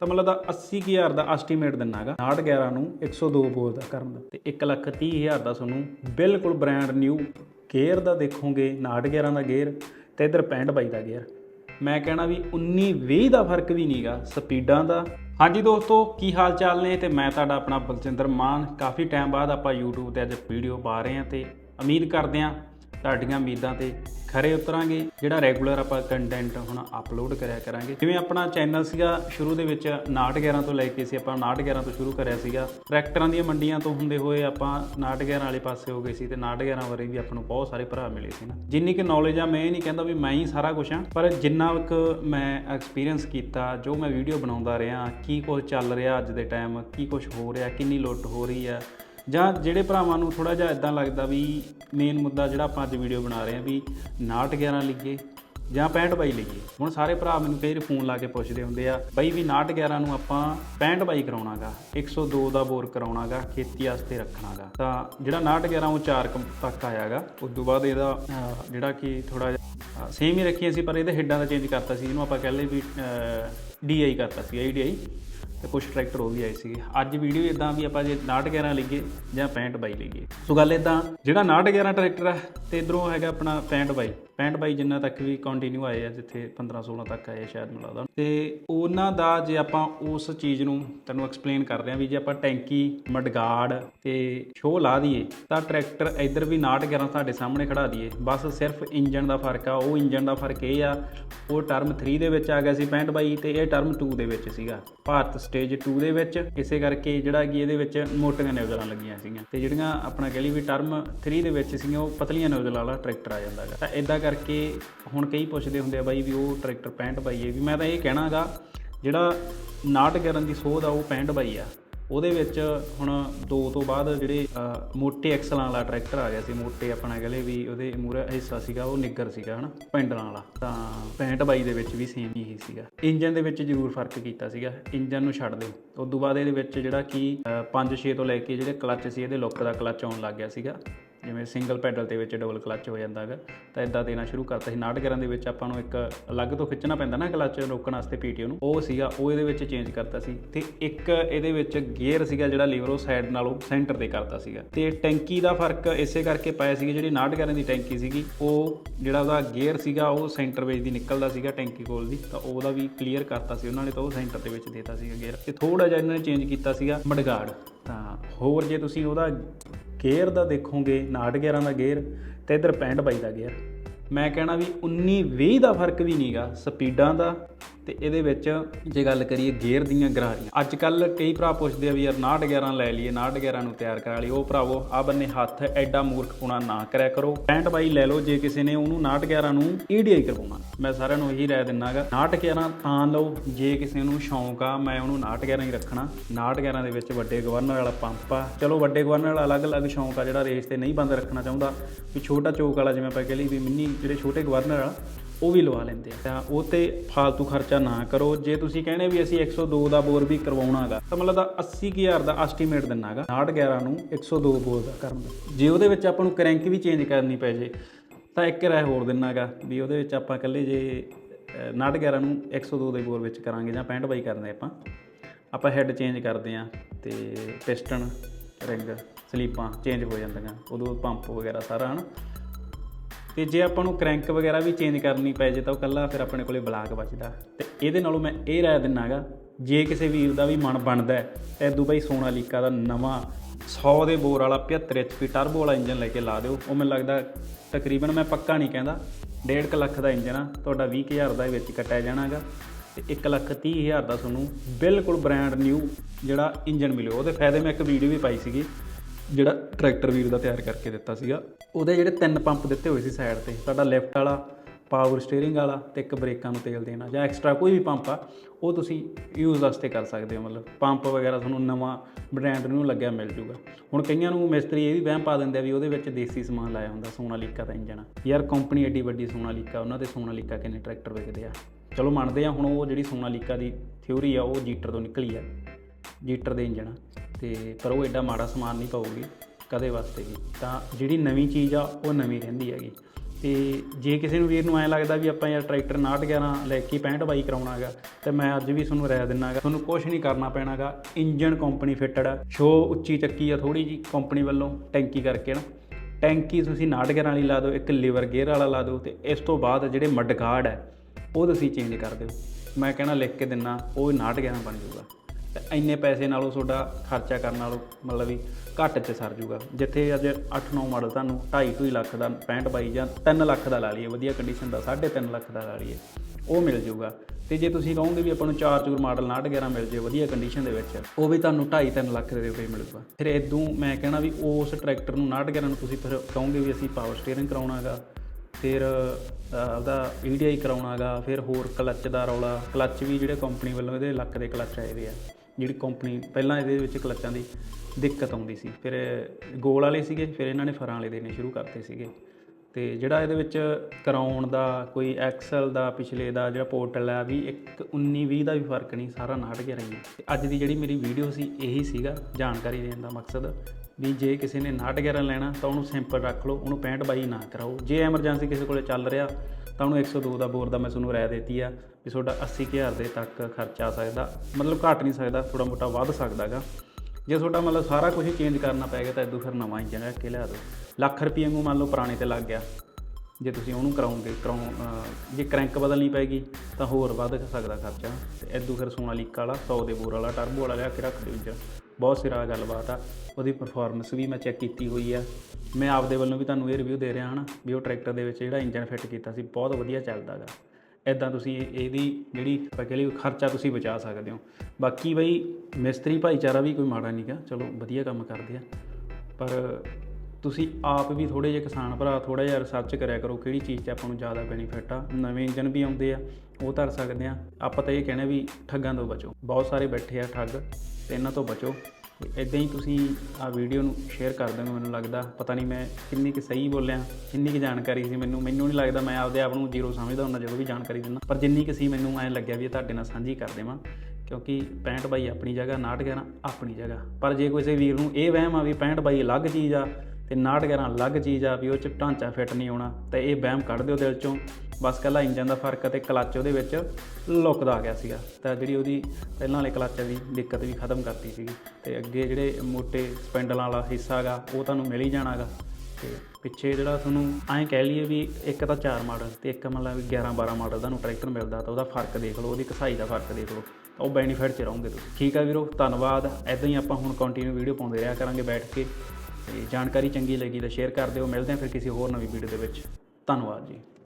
ਤਾਂ ਮਤਲਬ ਦਾ 80000 ਦਾ ਐਸਟੀਮੇਟ ਦਿੰਨਾਗਾ। 911 ਨੂੰ 102 ਬੋਲ ਦਾ ਕਰਨ ਦਾ। ਤੇ 130000 ਦਾ ਤੁਹਾਨੂੰ ਬਿਲਕੁਲ ਬ੍ਰਾਂਡ ਨਿਊ ਗੇਅਰ ਦਾ ਦੇਖੋਗੇ 911 ਦਾ ਗੇਅਰ ਤੇ ਇਧਰ 65 ਬਾਈ ਦਾ ਗੇਅਰ ਮੈਂ ਕਹਿਣਾ ਵੀ 19 20 ਦਾ ਫ਼ਰਕ ਵੀ ਨਹੀਂਗਾ ਸਪੀਡਾਂ ਦਾ। ਹਾਂਜੀ ਦੋਸਤੋ, ਕੀ ਹਾਲ ਚਾਲ ਨੇ? ਤੇ ਮੈਂ ਤੁਹਾਡਾ ਆਪਣਾ ਬਲਜਿੰਦਰ ਮਾਨ। ਕਾਫੀ ਟਾਈਮ ਬਾਅਦ ਆਪਾਂ YouTube ਤੇ ਅੱਜ ਵੀਡੀਓ ਪਾ ਰਹੇ ਹਾਂ ਤੇ ਉਮੀਦ ਕਰਦੇ ਹਾਂ ਤੁਹਾਡੀਆਂ ਉਮੀਦਾਂ ਤੇ ਖਰੇ ਉਤਰਾਂਗੇ, ਜਿਹੜਾ ਰੈਗੂਲਰ ਆਪਾਂ ਕੰਟੈਂਟ ਹੁਣ ਅਪਲੋਡ ਕਰਿਆ ਕਰਾਂਗੇ। ਜਿਵੇਂ ਆਪਣਾ ਚੈਨਲ ਸੀਗਾ, ਸ਼ੁਰੂ ਦੇ ਵਿੱਚ 911 ਤੋਂ ਲੈ ਕੇ ਸੀ ਆਪਾਂ 911 ਤੋਂ ਸ਼ੁਰੂ ਕਰਿਆ ਸੀਗਾ। ਟਰੈਕਟਰਾਂ ਦੀਆਂ ਮੰਡੀਆਂ ਤੋਂ ਹੁੰਦੇ ਹੋਏ ਆਪਾਂ 911 ਵਾਲੇ ਪਾਸੇ ਹੋ ਗਏ ਸੀ ਤੇ 911 ਬਾਰੇ ਵੀ ਆਪਾਂ ਨੂੰ ਬਹੁਤ ਸਾਰੇ ਭਰਾ ਮਿਲੇ ਸੀ ਨਾ। ਜਿੰਨੀ ਕਿ ਨੌਲੇਜ ਆ, ਮੈਂ ਇਹ ਨਹੀਂ ਕਹਿੰਦਾ ਵੀ ਮੈਂ ਹੀ ਸਾਰਾ ਕੁਝ ਆ, ਪਰ ਜਿੰਨਾ ਕੁ ਮੈਂ ਐਕਸਪੀਰੀਅੰਸ ਕੀਤਾ, ਜੋ ਮੈਂ ਵੀਡੀਓ ਬਣਾਉਂਦਾ ਰਿਹਾ, ਕੀ ਕੁਝ ਚੱਲ ਰਿਹਾ ਅੱਜ ਦੇ ਟਾਈਮ ਕੀ ਕੁਝ ਹੋ ਰਿਹਾ, ਕਿੰਨੀ ਲੁੱਟ ਹੋ ਰਹੀ ਆ ਜਾਂ ਜਿਹੜੇ ਭਰਾਵਾਂ ਨੂੰ ਥੋੜਾ ਜਿਹਾ ਇਦਾਂ ਲੱਗਦਾ ਵੀ ਮੇਨ ਮੁੱਦਾ ਜਿਹੜਾ ਆਪਾਂ ਅੱਜ ਵੀਡੀਓ ਬਣਾ ਰਹੇ ਹਾਂ ਵੀ 911 ਲਈਏ ਜਾਂ 65 ਬਾਈ ਲਈਏ ਹੁਣ ਸਾਰੇ ਭਰਾ ਮੈਨੂੰ ਕਈ ਫੋਨ ਲਾ ਕੇ ਪੁੱਛਦੇ ਹੁੰਦੇ ਆ, ਬਈ ਵੀ 911 ਨੂੰ ਆਪਾਂ 65 ਬਾਈ ਕਰਾਉਣਾਗਾ 102 ਦਾ ਬੋਰ ਕਰਾਉਣਾਗਾ, ਖੇਤੀ ਵਾਸਤੇ ਰੱਖਣਾਗਾ। ਤਾਂ ਜਿਹੜਾ 911 ਉਹ 4 ਤੱਕ ਆਇਆਗਾ ਉਸ ਤੋਂ ਬਾਅਦ ਇਹਦਾ ਜਿਹੜਾ ਕਿ ਥੋੜਾ ਜਿਹਾ ਸੇਮ ਹੀ ਰੱਖੀਆਂ ਸੀ, ਪਰ ਇਹਦੇ ਹੈਡਾਂ ਦਾ ਚੇਂਜ ਕਰਤਾ ਸੀ, ਇਹਨੂੰ ਆਪਾਂ ਕਹਿ ਲਏ ਵੀ ਡੀਆਈ ਕਰਤਾ ਸੀ ਆਈਡੀਆਈ ਤੇ ਕੁਝ ਟਰੈਕਟਰ ਉਹ ਵੀ ਆਏ ਸੀਗੇ। ਅੱਜ ਵੀਡੀਓ ਇਦਾਂ ਵੀ ਆਪਾਂ ਜੇ 911 ਲਈਏ ਜਾਂ 65 ਬਾਈ ਲਈਏ। ਸੋ ਗੱਲ ਇਦਾਂ ਜਿਹੜਾ 911 ਟਰੈਕਟਰ ਹੈ ਤੇ ਇਧਰੋਂ ਹੈਗਾ ਆਪਣਾ 65 ਬਾਈ। 65 ਬਾਈ ਜਿੰਨਾ ਤੱਕ ਵੀ ਕੰਟੀਨਿਊ ਆਏ ਆ, ਜਿੱਥੇ 15 16 ਤੱਕ ਆਏ ਸ਼ਾਇਦ ਮੈਨੂੰ ਲੱਗਦਾ। ਤੇ ਉਹਨਾਂ ਦਾ ਜੇ ਆਪਾਂ ਉਸ ਚੀਜ਼ ਨੂੰ ਤੈਨੂੰ ਐਕਸਪਲੇਨ ਕਰਦੇ ਰਹੇ ਵੀ ਜੇ ਆਪਾਂ ਟੈਂਕੀ, ਮਡਗਾਰਡ ਤੇ ਸ਼ੋਅ ਲਾ ਦਈਏ, ਤਾਂ ਟਰੈਕਟਰ ਇੱਧਰ ਵੀ 911 ਤੁਹਾਡੇ ਸਾਹਮਣੇ ਖੜਾ ਦਈਏ। ਬਸ ਸਿਰਫ ਇੰਜਨ ਦਾ ਫ਼ਰਕ ਆ, ਉਹ ਇੰਜਨ ਦਾ ਫ਼ਰਕ ਇਹ ਆ, ਉਹ ਟਰਮ 3 ਦੇ ਵਿੱਚ ਆ ਗਿਆ ਸੀ 65 ਬਾਈ ਤੇ ਇਹ ਟਰਮ 2 ਦੇ ਵਿੱਚ ਸੀਗਾ। ਭਾਰਤ ਸਟੇਜ 2 ਦੇ ਵਿੱਚ, ਇਸੇ ਕਰਕੇ ਜਿਹੜਾ ਕਿ ਇਹਦੇ ਵਿੱਚ ਮੋਟੀਆਂ ਨੋਜ਼ਲਾਂ ਲੱਗੀਆਂ ਸੀਗੀਆਂ। ਤੇ ਜਿਹੜੀਆਂ ਆਪਣਾ ਕਹਿ ਲਈ ਵੀ ਟਰਮ 3 ਦੇ ਵਿੱਚ ਸੀਗੀਆਂ, ਉਹ ਪਤਲੀਆਂ ਨੋਜ਼ਲ ਵਾਲਾ ਟਰੈਕਟਰ ਆ ਜਾਂਦਾ ਗਾ ਤਾਂ ਇਦਾਂ ਕਰਕੇ ਹੁਣ ਕਈ ਪੁੱਛਦੇ ਹੁੰਦੇ ਆ ਬਾਈ ਵੀ ਉਹ ਟਰੈਕਟਰ 65 ਬਾਈ ਹੈ। ਵੀ ਮੈਂ ਤਾਂ ਇਹ ਕਹਿਣਾਗਾ, ਜਿਹੜਾ 911 ਦੀ ਸੋਧ ਆ, ਉਹ 65 ਬਾਈ ਆ। ਉਹਦੇ ਵਿੱਚ ਹੁਣ ਦੋ ਤੋਂ ਬਾਅਦ ਜਿਹੜੇ ਮੋਟੇ ਐਕਸਲਾਂ ਵਾਲਾ ਟਰੈਕਟਰ ਆ ਗਿਆ ਸੀ। ਮੋਟੇ ਆਪਣਾ ਕਹਿੰਦੇ ਵੀ ਉਹਦੇ ਮੂਰੇ ਹਿੱਸਾ ਸੀਗਾ, ਉਹ ਨਿੱਗਰ ਸੀਗਾ, ਹਨਾ, ਪੈਂਡਲਾਂ ਵਾਲਾ। ਤਾਂ 65 ਬਾਈ ਦੇ ਵਿੱਚ ਵੀ ਸੇਮ ਹੀ ਸੀਗਾ। ਇੰਜਨ ਦੇ ਵਿੱਚ ਜ਼ਰੂਰ ਫ਼ਰਕ ਕੀਤਾ ਸੀਗਾ। ਇੰਜਨ ਨੂੰ ਛੱਡ ਦਿਓ। ਉਸ ਤੋਂ ਬਾਅਦ ਇਹਦੇ ਵਿੱਚ ਜਿਹੜਾ ਕਿ 5-6 ਤੋਂ ਲੈ ਕੇ ਜਿਹੜੇ ਕਲੱਚ ਸੀ, ਇਹਦੇ ਲੁੱਕ ਦਾ ਕਲੱਚ ਆਉਣ ਲੱਗ ਗਿਆ ਸੀਗਾ। ਜਿਵੇਂ ਸਿੰਗਲ ਪੈਡਲ ਦੇ ਵਿੱਚ ਡਬਲ ਕਲੱਚ ਹੋ ਜਾਂਦਾ ਹੈਗਾ, ਤਾਂ ਇਦਾਂ ਦੇਣਾ ਸ਼ੁਰੂ ਕਰਤਾ ਸੀ। 911 ਦੇ ਵਿੱਚ ਆਪਾਂ ਨੂੰ ਇੱਕ ਅਲੱਗ ਤੋਂ ਖਿੱਚਣਾ ਪੈਂਦਾ ਨਾ ਕਲੱਚ ਰੋਕਣ ਵਾਸਤੇ ਪੀਟੀਓ ਨੂੰ। ਉਹ ਸੀਗਾ, ਉਹ ਇਹਦੇ ਵਿੱਚ ਚੇਂਜ ਕਰਤਾ ਸੀ। ਤੇ ਇੱਕ ਇਹਦੇ ਵਿੱਚ ਗੇਅਰ ਸੀਗਾ ਜਿਹੜਾ ਲੀਵਰ ਉਹ ਸਾਈਡ ਨਾਲੋਂ ਸੈਂਟਰ ਤੇ ਕਰਤਾ ਸੀਗਾ। ਤੇ ਟੈਂਕੀ ਦਾ ਫ਼ਰਕ ਇਸੇ ਕਰਕੇ ਪਾਇਆ ਸੀਗਾ, ਜਿਹੜੀ 911 ਦੀ ਟੈਂਕੀ ਸੀਗੀ, ਉਹ ਜਿਹੜਾ ਉਹਦਾ ਗੇਅਰ ਸੀਗਾ, ਉਹ ਸੈਂਟਰ ਵਿੱਚ ਦੀ ਨਿਕਲਦਾ ਸੀਗਾ ਟੈਂਕੀ ਕੋਲ ਦੀ। ਤਾਂ ਉਹਦਾ ਵੀ ਕਲੀਅਰ ਕਰਤਾ ਸੀ ਉਹਨਾਂ ਨੇ, ਤਾਂ ਉਹ ਸੈਂਟਰ ਦੇ ਵਿੱਚ ਦੇਤਾ ਸੀਗਾ ਗੇਅਰ ਤੇ ਥੋੜਾ ਜਿਹਾ ਇਹਨਾਂ ਨੇ ਚੇਂਜ ਕੀਤਾ ਸੀਗਾ ਮਡਗਾਰਡ। ਤਾਂ ਹੋਰ ਜੇ ਤੁਸੀਂ ਉਹਦਾ ਗੇਅਰ ਦਾ ਦੇਖੋਗੇ 911 ਦਾ ਗੇਅਰ ਤੇ ਇਧਰ 65 ਬਾਈ ਦਾ ਗੇਅਰ। ਮੈਂ ਕਹਿਣਾ ਵੀ 19 20 ਦਾ ਫ਼ਰਕ ਵੀ ਨਹੀਂਗਾ, ਸਪੀਡਾਂ ਦਾ ਤੇ ਇਹਦੇ ਵਿੱਚ ਜੇ ਗੱਲ ਕਰੀਏ ਗੇਅਰ ਦੀਆਂ ਗਰਾਰੀਆਂ। ਅੱਜ ਕੱਲ ਕਈ ਭਰਾ ਪੁੱਛਦੇ ਆ ਵੀ ਯਾਰ 911 ਲੈ ਲਈਏ 911 ਨੂੰ ਤਿਆਰ ਕਰਾ ਲਈ ਉਹ ਭਰਾਵੋ ਆ ਬੰਨੇ ਹੱਥ ਐਡਾ ਮੂਰਖਪੁਣਾ ਨਾ ਕਰਿਆ ਕਰੋ। 65 ਬਾਈ ਲੈ ਲਓ, ਜੇ ਕਿਸੇ ਨੇ ਉਹਨੂੰ 911 ਨੂੰ ਈਡੀਆਈ ਕਰਵਾਉਣਾ। ਮੈਂ ਸਾਰਿਆਂ ਨੂੰ ਇਹੀ ਰਾਏ ਦਿੰਨਾਗਾ 911 ਤਾਂ ਲਓ, ਜੇ ਕਿਸੇ ਨੂੰ ਸ਼ੌਂਕ ਆ, ਮੈਂ ਉਹਨੂੰ 911 ਹੀ ਰੱਖਣਾ। 911 ਦੇ ਵਿੱਚ ਵੱਡੇ ਗਵਰਨਰ ਵਾਲਾ ਪੰਪ ਆ। ਚਲੋ, ਵੱਡੇ ਗਵਰਨਰ ਵਾਲਾ ਅਲੱਗ-ਅਲੱਗ ਸ਼ੌਂਕ ਆ ਜਿਹੜਾ ਰੇਸ ਤੇ ਨਹੀਂ ਬੰਦ ਰੱਖਣਾ ਚਾਹੁੰਦਾ। ਵੀ ਛੋਟਾ ਚੌਕ ਵਾਲਾ ਜਿਵੇਂ ਆਪਾਂ ਕਹਿ ਲਈ ਵੀ ਮਿੰਨੀ ਜਿਹੜੇ ਛੋਟੇ ਗਵਰਨਰ ਆ ਉਹ ਵੀ ਲਵਾ ਲੈਂਦੇ ਆ। ਤਾਂ ਉਹ ਤੇ ਫालतू ਖਰਚਾ ਨਾ ਕਰੋ। ਜੇ ਤੁਸੀਂ ਕਹਿੰਦੇ ਵੀ ਅਸੀਂ 102 ਦਾ ਬੋਰ ਵੀ ਕਰਵਾਉਣਾਗਾ ਤਾਂ ਮਤਲਬ ਦਾ 80000 ਦਾ ਐਸਟੀਮੇਟ ਦਿੰਨਾਗਾ। 911 ਨੂੰ 102 ਬੋਰ ਦਾ ਕਰਨ ਦਾ। ਜੇ ਉਹਦੇ ਵਿੱਚ ਆਪਾਂ ਨੂੰ ਕਰੈਂਕ ਵੀ ਚੇਂਜ ਕਰਨੀ ਪੈ ਜੇ ਤਾਂ ਇੱਕ ਰਾਏ ਹੋਰ ਦਿੰਨਾਗਾ ਵੀ ਉਹਦੇ ਵਿੱਚ ਆਪਾਂ ਇਕੱਲੇ ਜੇ ਅ, 911 ਨੂੰ 102 ਦੇ ਬੋਰ ਵਿੱਚ ਕਰਾਂਗੇ ਜਾਂ 65 ਬਾਈ ਕਰਦੇ ਆਪਾਂ ਆਪਾਂ ਹੈੱਡ ਚੇਂਜ ਕਰਦੇ ਆ ਤੇ ਪਿਸਟਨ ਰਿੰਗ ਸਲੀਪਾਂ ਚੇਂਜ ਹੋ ਜਾਂਦੀਆਂ। ਉਦੋਂ ਪੰਪ ਵਗੈਰਾ ਸਾਰਾ ਹਨ? ਤੇ ਜੇ ਆਪਾਂ ਨੂੰ ਕ੍ਰੈਂਕ ਵਗੈਰਾ ਵੀ ਚੇਂਜ ਕਰਨੀ ਪੈ ਜੇ ਤਾਂ ਉਹ ਕੱਲਾ ਫਿਰ ਆਪਣੇ ਕੋਲੇ ਬਲਾਕ ਬਚਦਾ ਤੇ ਇਹਦੇ ਨਾਲੋਂ ਮੈਂ ਇਹ ਰਾਏ ਦਿੰਨਾਗਾ ਜੇ ਕਿਸੇ ਵੀਰ ਦਾ ਵੀ ਮਨ ਬਣਦਾ ਹੈ, ਤਾਂ ਇਦੋਂ ਬਾਈ ਸੋਨਾਲੀਕਾ ਦਾ ਨਵਾਂ 100 ਦੇ ਬੋਰ ਵਾਲਾ 75 HP ਟਰਬੋ ਵਾਲਾ ਇੰਜਨ ਲੈ ਕੇ ਲਾ ਦਿਓ। ਉਹ ਮੈਨੂੰ ਲੱਗਦਾ ਤਕਰੀਬਨ ਮੈਂ ਪੱਕਾ ਨਹੀਂ ਕਹਿੰਦਾ 1.5 ਲੱਖ ਦਾ ਇੰਜਨ ਆ, ਤੁਹਾਡਾ 20000 ਦਾ ਵਿੱਚ ਕੱਟਿਆ ਜਾਣਾਗਾ ਤੇ 1 ਲੱਖ 30 ਹਜ਼ਾਰ ਦਾ ਤੁਹਾਨੂੰ ਬਿਲਕੁਲ ਬ੍ਰਾਂਡ ਨਿਊ ਜਿਹੜਾ ਇੰਜਨ ਮਿਲਿਓ। ਉਹਦੇ ਫਾਇਦੇ ਮੈਂ ਇੱਕ ਵੀਡੀਓ ਵੀ ਪਾਈ ਸੀਗੀ ਜਿਹੜਾ ਟਰੈਕਟਰ ਵੀਰ ਦਾ ਤਿਆਰ ਕਰਕੇ ਦਿੱਤਾ ਸੀਗਾ, ਉਹਦੇ ਜਿਹੜੇ ਤਿੰਨ ਪੰਪ ਦਿੱਤੇ ਹੋਏ ਸੀ ਸਾਈਡ ਤੇ, ਸਾਡਾ ਲੈਫਟ ਵਾਲਾ ਪਾਵਰ ਸਟੀਅਰਿੰਗ ਵਾਲਾ ਤੇ ਇੱਕ ਬ੍ਰੇਕਾਂ ਨੂੰ ਤੇਲ ਦੇਣਾ, ਜਾਂ ਐਕਸਟਰਾ ਕੋਈ ਵੀ ਪੰਪ ਆ, ਉਹ ਤੁਸੀਂ ਯੂਜ਼ ਵਾਸਤੇ ਕਰ ਸਕਦੇ ਹੋ, ਮਤਲਬ ਪੰਪ ਵਗੈਰਾ ਤੁਹਾਨੂੰ ਨਵਾਂ ਬ੍ਰਾਂਡ ਨੂੰ ਲੱਗਿਆ ਮਿਲ ਜੂਗਾ। ਹੁਣ ਕਈਆਂ ਨੂੰ ਮਿਸਤਰੀ ਇਹ ਵੀ ਵਹਿਮ ਪਾ ਦਿੰਦੇ ਆ ਵੀ ਉਹਦੇ ਵਿੱਚ ਦੇਸੀ ਸਮਾਨ ਲਾਇਆ ਹੁੰਦਾ, ਸੋਨਾਲੀਕਾ ਦਾ ਇੰਜਨ ਯਾਰ ਕੰਪਨੀ ਐਡੀ ਵੱਡੀ ਸੋਨਾਲੀਕਾ, ਉਹਨਾਂ ਦੇ ਸੋਨਾਲੀਕਾ ਕਿੰਨੇ ਟਰੈਕਟਰ ਵਿਕਦੇ ਆ। ਚਲੋ ਮੰਨਦੇ ਆ, ਹੁਣ ਉਹ ਜਿਹੜੀ ਸੋਨਾਲੀਕਾ ਦੀ ਥਿਊਰੀ ਆ, ਉਹ ਜੀਟਰ ਤੋਂ ਨਿਕਲੀ ਆ। ਜੀਟਰ ਦੇ ਇੰਜਣ ਤੇ ਪਰ ਉਹ ਐਡਾ ਮਾੜਾ ਸਮਾਨ ਨਹੀਂ ਪਾਉਗੀ ਕਦੇ ਵਾਸਤੇ ਵੀ। ਤਾਂ ਜਿਹੜੀ ਨਵੀਂ ਚੀਜ਼ ਆ, ਉਹ ਨਵੀਂ ਰਹਿੰਦੀ ਹੈਗੀ। ਤੇ ਜੇ ਕਿਸੇ ਨੂੰ ਵੀਰ ਨੂੰ ਐਂ ਲੱਗਦਾ ਵੀ ਆਪਾਂ ਯਾਰ ਟਰੈਕਟਰ 6911 ਲੈ ਕੇ 65 ਬਾਈ ਕਰਾਉਣਾਗਾ ਤੇ ਮੈਂ ਅੱਜ ਵੀ ਤੁਹਾਨੂੰ ਰਾਇ ਦਿੰਨਾਗਾ ਤੁਹਾਨੂੰ ਕੁਝ ਨਹੀਂ ਕਰਨਾ ਪੈਣਾਗਾ ਇੰਜਨ ਕੰਪਨੀ ਫਿੱਟਡ ਆ ਸ਼ੋ ਉੱਚੀ ਚੱਕੀ ਆ ਥੋੜੀ ਜੀ ਕੰਪਨੀ ਵੱਲੋਂ ਟੈਂਕੀ ਕਰਕੇ ਨਾ। ਟੈਂਕੀ ਤੁਸੀਂ 6911 ਵਾਲੀ ਲਾ ਦਿਓ, ਇੱਕ ਲੀਵਰ ਗੇਅਰ ਵਾਲਾ ਲਾ ਦਿਓ, ਤੇ ਇਸ ਤੋਂ ਬਾਅਦ ਜਿਹੜੇ ਮੱਡ ਗਾਰਡ ਹੈ ਉਹ ਤੁਸੀਂ ਚੇਂਜ ਕਰ ਦਿਓ। ਮੈਂ ਕਹਿਣਾ ਲਿਖ ਕੇ ਦਿੰਨਾ ਉਹ 6911 ਬਣ ਜਾਊਗਾ। ਤੇ ਇੰਨੇ ਪੈਸੇ ਨਾਲੋਂ ਤੁਹਾਡਾ ਖਰਚਾ ਕਰਨ ਨਾਲੋਂ ਮਤਲਬ ਵੀ ਘੱਟ 'ਚ ਸਰ ਜੂਗਾ। ਜਿੱਥੇ ਅੱਜ 8-9 ਮਾਡਲ ਤੁਹਾਨੂੰ 2.5 ਲੱਖ ਦਾ 65 ਬਾਈ ਜਾਂ 3 ਲੱਖ ਦਾ ਲਾ ਲਈਏ ਵਧੀਆ ਕੰਡੀਸ਼ਨ ਦਾ 3.5 ਲੱਖ ਦਾ ਲਾ ਲਈਏ ਉਹ ਮਿਲ ਜੂਗਾ। ਤੇ ਜੇ ਤੁਸੀਂ ਕਹੋਗੇ ਵੀ ਆਪਾਂ ਨੂੰ 4 ਚੂਰ ਮਾਡਲ 911 ਮਿਲ ਜੇ ਵਧੀਆ ਕੰਡੀਸ਼ਨ ਦੇ ਵਿੱਚ ਉਹ ਵੀ ਤੁਹਾਨੂੰ 2.5-3 ਲੱਖ ਦੇ ਵਿੱਚ ਮਿਲੂਗਾ। ਫਿਰ ਇਦੋਂ ਮੈਂ ਕਹਿਣਾ ਵੀ ਉਸ ਟਰੈਕਟਰ ਨੂੰ 911 ਨੂੰ ਤੁਸੀਂ ਫਿਰ ਕਹੋਗੇ ਵੀ ਅਸੀਂ ਪਾਵਰ ਸਟੀਅਰਿੰਗ ਕਰਾਉਣਾਗਾ ਫਿਰ ਅ, ਉਹਦਾ ਈਡੀਆਈ ਕਰਾਉਣਾਗਾ ਫਿਰ ਹੋਰ ਕਲੱਚ ਦਾ ਰੌਲਾ ਕਲੱਚ ਵੀ ਜਿਹੜੇ ਕੰਪਨੀ ਵੱਲੋਂ ਇਹਦੇ ਲੱਖ ਦੇ ਕਲੱਚ ਆਏ ਵੇ ਆ। ਜਿਹੜੀ ਕੰਪਨੀ ਪਹਿਲਾਂ ਇਹਦੇ ਵਿੱਚ ਕਲੱਚਾਂ ਦੀ ਦਿੱਕਤ ਆਉਂਦੀ ਸੀ। ਫਿਰ ਗੋਲ ਵਾਲੇ ਸੀਗੇ, ਫਿਰ ਇਹਨਾਂ ਨੇ ਫਰਾਂ ਵਾਲੇ ਦੇਣੇ ਸ਼ੁਰੂ ਕਰਤੇ ਸੀਗੇ। ਤੇ ਜਿਹੜਾ ਇਹਦੇ ਵਿੱਚ ਕਰਾਉਣ ਦਾ, ਕੋਈ ਐਕਸਲ ਦਾ, ਪਿਛਲੇ ਦਾ, ਜਿਹੜਾ ਪੋਰਟਲ ਹੈ ਵੀ ਇੱਕ 19 20 ਦਾ ਵੀ ਫ਼ਰਕ ਨਹੀਂ, ਸਾਰਾ 911 ਹੀ ਹੈ ਤੇ ਅੱਜ ਦੀ ਜਿਹੜੀ ਮੇਰੀ ਵੀਡੀਓ ਸੀ, ਇਹੀ ਸੀਗਾ ਜਾਣਕਾਰੀ ਦੇਣ ਦਾ ਮਕਸਦ, ਵੀ ਜੇ ਕਿਸੇ ਨੇ 911 ਲੈਣਾ, ਤਾਂ ਉਹਨੂੰ ਸਿੰਪਲ ਰੱਖ ਲਓ, ਉਹਨੂੰ 65 ਬਾਈ ਨਾ ਕਰਾਓ। ਜੇ ਐਮਰਜੈਂਸੀ ਕਿਸੇ ਕੋਲੇ ਚੱਲ ਰਿਹਾ ਤਾਂ ਉਹਨੂੰ 102 ਦਾ ਬੋਰ ਦਾ ਮੈਂ ਤੁਹਾਨੂੰ ਰਾਇ ਦਿੱਤੀ ਆ ਵੀ ਤੁਹਾਡਾ 80000 ਦੇ ਤੱਕ ਖਰਚਾ ਆ ਸਕਦਾ, ਮਤਲਬ ਘਟ ਨਹੀਂ ਸਕਦਾ ਥੋੜਾ ਮੋਟਾ ਵੱਧ ਸਕਦਾਗਾ। ਜੇ ਤੁਹਾਡਾ ਮਤਲਬ ਸਾਰਾ ਕੁਝ ਚੇਂਜ ਕਰਨਾ ਪੈ ਗਿਆ ਤਾਂ ਇਦੋਂ ਫਿਰ ਨਵਾਂ ਇੰਜਨ ਰੱਖ ਕੇ ਲਿਆ ਦਿਓ। ਲੱਖ ਰੁਪਏ ਨੂੰ ਮੰਨ ਲਓ ਪੁਰਾਣੇ ਤੇ ਲੱਗ ਗਿਆ। ਜੇ ਤੁਸੀਂ ਉਹਨੂੰ ਕਰਾਉਂਗੇ, ਕਰਾਉ ਜੇ ਕ੍ਰੈਂਕ ਬਦਲਣੀ ਪੈਗੀ, ਤਾਂ ਹੋਰ ਵੱਧ ਸਕਦਾ ਖਰਚਾ। ਤੇ ਇਦੋਂ ਫਿਰ ਸੋਨਾਲੀਕਾ ਵਾਲਾ 100 ਦੇ ਬੋਰ ਵਾਲਾ ਟਰਬੋ ਵਾਲਾ ਲਿਆ ਕੇ ਰੱਖ ਦਿਓ ਇੰਜਨ ਬਹੁਤ ਸਿਰਾ ਗੱਲਬਾਤ ਆ। ਉਹਦੀ ਪਰਫਾਰਮੈਂਸ ਵੀ ਮੈਂ ਚੈੱਕ ਕੀਤੀ ਹੋਈ ਆ। ਮੈਂ ਆਪਦੇ ਵੱਲੋਂ ਵੀ ਤੁਹਾਨੂੰ ਇਹ ਰਿਵਿਊ ਦੇ ਰਿਹਾ ਹਾਂ ਵੀ ਉਹ ਟਰੈਕਟਰ ਦੇ ਵਿੱਚ ਜਿਹੜਾ ਇੰਜਨ ਫਿੱਟ ਕੀਤਾ ਸੀ, ਬਹੁਤ ਵਧੀਆ ਚੱਲਦਾ ਗਾ। ਇਦਾਂ ਤੁਸੀਂ ਇਹ- ਇਹਦੀ ਜਿਹੜੀ ਆਪਾਂ ਕਹਿ ਲਈ ਖਰਚਾ ਤੁਸੀਂ ਬਚਾ ਸਕਦੇ ਹੋ। ਬਾਕੀ ਬਈ ਮਿਸਤਰੀ ਭਾਈਚਾਰਾ ਵੀ ਕੋਈ ਮਾੜਾ ਨਹੀਂਗਾ ਚਲੋ ਵਧੀਆ ਕੰਮ ਕਰਦੇ ਆ। ਪਰ ਤੁਸੀਂ ਆਪ ਵੀ ਥੋੜੇ ਜਿਹੇ ਕਿਸਾਨ ਭਰਾ ਥੋੜਾ ਜਿਹਾ ਰਿਸਰਚ ਕਰਿਆ ਕਰੋ ਕਿਹੜੀ ਚੀਜ਼ 'ਤੇ ਆਪਾਂ ਨੂੰ ਜ਼ਿਆਦਾ ਬੈਨੀਫਿਟ ਆ। ਨਵੇਂ ਇੰਜਨ ਵੀ ਆਉਂਦੇ ਆ। ਉਹ ਧਰ ਸਕਦੇ ਆ ਆਪਾਂ ਤਾਂ ਇਹ ਕਹਿੰਦੇ ਵੀ ਠੱਗਾਂ ਤੋਂ ਬਚੋ। ਬਹੁਤ ਸਾਰੇ ਬੈਠੇ ਆ ਠੱਗ, ਤੇ ਇਹਨਾਂ ਤੋਂ ਬਚੋ। ਇਦਾਂ ਹੀ ਤੁਸੀਂ ਆ ਵੀਡੀਓ ਨੂੰ ਸ਼ੇਅਰ ਕਰ ਦਿਓ ਮੈਨੂੰ ਲੱਗਦਾ। ਪਤਾ ਨਹੀਂ ਮੈਂ ਕਿੰਨੀ ਕਿ ਸਹੀ ਬੋਲਿਆ, ਕਿੰਨੀ ਕਿ ਜਾਣਕਾਰੀ ਸੀ ਮੈਨੂੰ। ਮੈਨੂੰ ਨਹੀਂ ਲੱਗਦਾ ਮੈਂ ਆਪਦੇ ਆਪ ਨੂੰ ਜ਼ੀਰੋ ਸਮਝਦਾ ਹੁੰਦਾ, ਜਦੋਂ ਵੀ ਜਾਣਕਾਰੀ ਦਿੰਦਾ। ਪਰ ਜਿੰਨੀ ਕਿ ਸੀ ਮੈਨੂੰ ਐਂ ਲੱਗਿਆ ਵੀ ਇਹ ਤੁਹਾਡੇ ਨਾਲ ਸਾਂਝੀ ਕਰ ਦੇਵਾਂ। ਕਿਉਂਕਿ 65 ਬਾਈ ਆਪਣੀ ਜਗ੍ਹਾ 911 ਆਪਣੀ ਜਗ੍ਹਾ। ਪਰ ਜੇ ਕਿਸੇ ਵੀਰ ਨੂੰ ਇਹ ਵਹਿਮ ਆ ਵੀ 65 ਬਾਈ ਅਲੱਗ ਚੀਜ਼ ਆ, ਤੇ 911 ਅਲੱਗ ਚੀਜ਼ ਆ, ਵੀ ਉਹ ਚ ਢਾਂਚਾ ਫਿੱਟ ਨਹੀਂ ਆਉਣਾ ਤਾਂ ਇਹ ਵਹਿਮ ਕੱਢ ਦਿਓ ਦਿਲ ਚੋਂ। ਬਸ ਕੱਲਾ ਇੰਜਨ ਦਾ ਫ਼ਰਕ ਅਤੇ ਕਲੱਚ ਉਹਦੇ ਵਿੱਚ ਲੁਕਦਾ ਆ ਗਿਆ ਸੀਗਾ। ਤਾਂ ਜਿਹੜੀ ਉਹਦੀ ਪਹਿਲਾਂ ਵਾਲੇ ਕਲੱਚ ਦੀ ਦਿੱਕਤ ਵੀ ਖਤਮ ਕਰਤੀ ਸੀਗੀ। ਤੇ ਅੱਗੇ ਜਿਹੜੇ ਮੋਟੇ ਸਪੈਂਡਲਾਂ ਵਾਲਾ ਹਿੱਸਾ ਗਾ ਉਹ ਤੁਹਾਨੂੰ ਮਿਲ ਹੀ ਜਾਣਾਗਾ ਤੇ ਪਿੱਛੇ ਜਿਹੜਾ ਤੁਹਾਨੂੰ ਐਂ ਕਹਿ ਲਈਏ ਵੀ ਇੱਕ ਤਾਂ 4 ਮਾਡਲ ਤੇ ਇੱਕ ਮਤਲਬ 11 12 ਮਾਡਲ ਦਾ ਨੂੰ ਟਰੈਕਟਰ ਮਿਲਦਾ, ਤਾਂ ਉਹਦਾ ਫ਼ਰਕ ਦੇਖ ਲਓ, ਉਹਦੀ ਕਸਾਈ ਦਾ ਫ਼ਰਕ ਦੇਖ ਲਓ। ਤਾਂ ਉਹ ਬੈਨੀਫਿਟ 'ਚ ਰਹੋਗੇ ਤੁਸੀਂ। ਠੀਕ ਆ ਵੀਰੋ, ਧੰਨਵਾਦ। ਐਦਾਂ ਹੀ ਆਪਾਂ ਹੁਣ ਕੰਟੀਨਿਊ ਵੀਡੀਓ ਪਾਉਂਦੇ ਰਿਹਾ ਕਰਾਂਗੇ ਬੈਠ ਕੇ। ਤੇ ਜਾਣਕਾਰੀ ਚੰਗੀ ਲੱਗੀ ਤਾਂ ਸ਼ੇਅਰ ਕਰ ਦਿਓ। ਮਿਲਦੇ ਹਾਂ ਫਿਰ ਕਿਸੇ ਹੋਰ ਨਵੀਂ ਵੀਡੀਓ ਦੇ ਵਿੱਚ। ਧੰਨਵਾਦ ਜੀ।